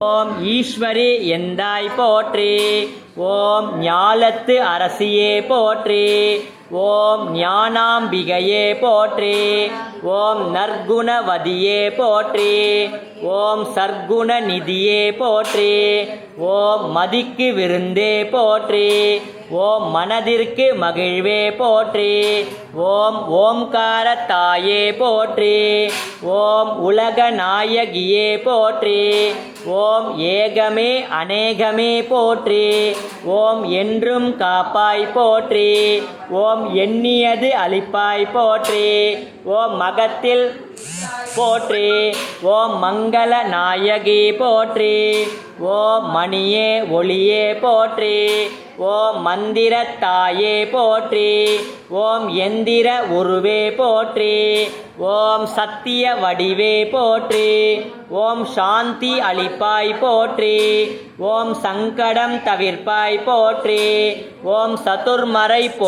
ஓம் ஈஸ்வரி எந்தாய் போற்றி? ஓம் ஞாலத்து அரசியே போற்றி? ஓம் ஞானாம்பிகையே போற்றி? ஓம் நற்குணவதியே போற்றி? ஓம் சர்க்குண நிதியே போற்றி? ஓம் மதிக்கு விருந்தே போற்றி? ஓம் மனதிற்கு மகிழ்வே போற்றி. ஓம் ஓம்கார தாயே போற்றி. ஓம் உலக நாயகியே போற்றி. ஓம் ஏகமே அநேகமே போற்றி. ஓம் என்றும் காப்பாய் போற்றி. ஓம் எண்ணியது அளிப்பாய் போற்றி. ஓம் மகத்தில் போற்றி. ஓம் மங்கள நாயகி போற்றி. ஓம் மணியே ஒளியே போற்றி. ஓம் மந்திர தாயே போற்றி ஓம் எந்திர உருவே போற்றி ஓம் சத்திய வடிவே போற்றி ஓம் சாந்தி அளிப்பாய் போற்றி ஓம் சங்கடம் தவிர்ப்பாய் போற்றி ஓம் சதுர்மறை பொருள்